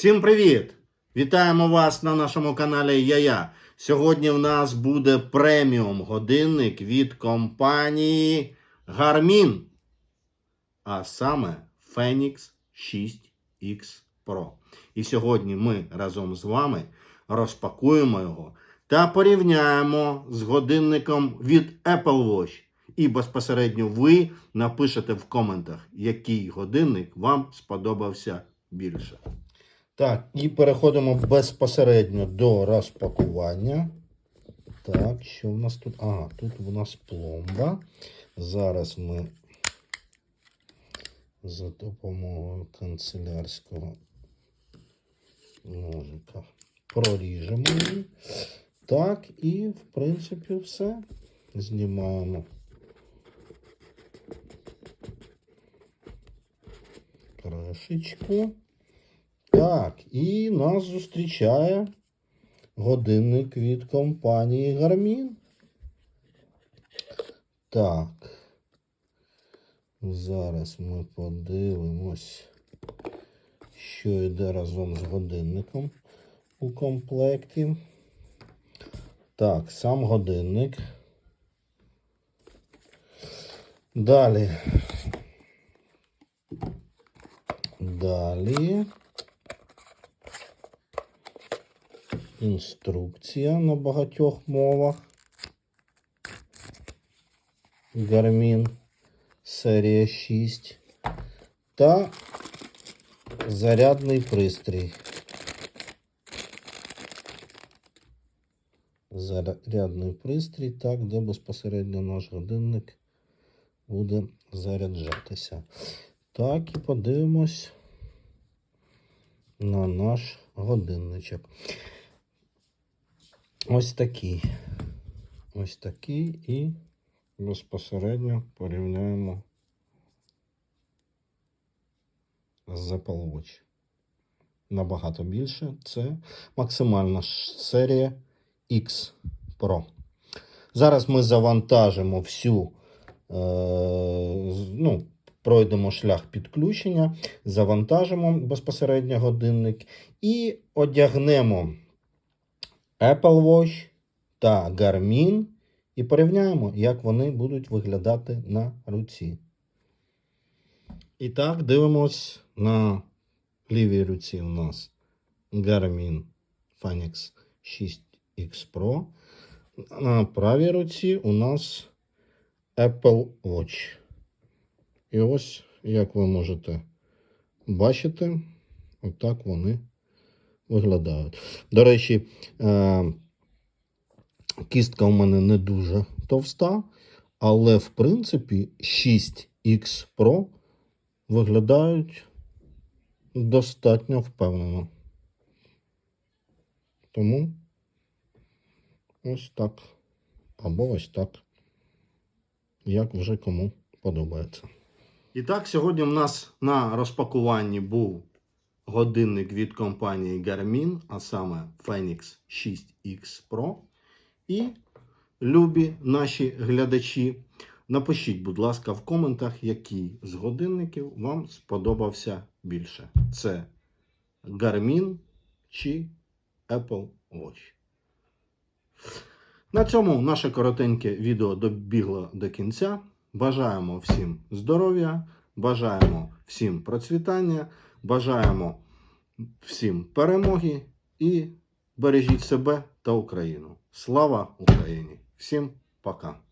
Всім привіт! Вітаємо вас на нашому каналі Я-Я. Сьогодні в нас буде преміум годинник від компанії Garmin. А саме Phoenix 6X Pro. І сьогодні ми разом з вами розпакуємо його та порівняємо з годинником від Apple Watch. І безпосередньо ви напишете в коментах, який годинник вам сподобався більше. Так, і переходимо безпосередньо до розпакування. Так, що в нас тут? Ага, тут у нас пломба. Зараз ми за допомогою канцелярського ножика проріжемо її. Так, і в принципі все. Знімаємо. Кришечку. Так, і нас зустрічає годинник від компанії Garmin. Так. Зараз ми подивимось, що йде разом з годинником у комплекті. Так, сам годинник. Далі. Далі. Інструкція на багатьох мовах. Garmin серія 6 та зарядний пристрій. Зарядний пристрій, так, де безпосередньо наш годинник буде заряджатися. Так, і подивимось на наш годинничок. Ось такий. Ось такий і безпосередньо порівняємо з Apple Watch. Набагато більше. Це максимальна серія X Pro. Зараз ми завантажимо всю, е, ну, пройдемо шлях підключення, завантажимо безпосередньо годинник і одягнемо Apple Watch та Garmin і порівняємо, як вони будуть виглядати на руці. І так, дивимось на лівій руці у нас Garmin Phoenix 6X Pro. На правій руці у нас Apple Watch. І ось, як ви можете бачити, отак вони виглядають. До речі, е, кістка у мене не дуже товста, але в принципі 6X Pro виглядають достатньо впевнено. Тому ось так. Або ось так. Як вже кому подобається. І так, сьогодні в нас на розпакуванні був годинник від компанії Garmin, а саме Phoenix 6X Pro. І любі наші глядачі, напишіть, будь ласка, в коментах, який з годинників вам сподобався більше. Це Garmin чи Apple Watch. На цьому наше коротеньке відео добігло до кінця. Бажаємо всім здоров'я, бажаємо всім процвітання, бажаємо всім перемоги і бережіть себе та Україну. Слава Україні! Всім пока!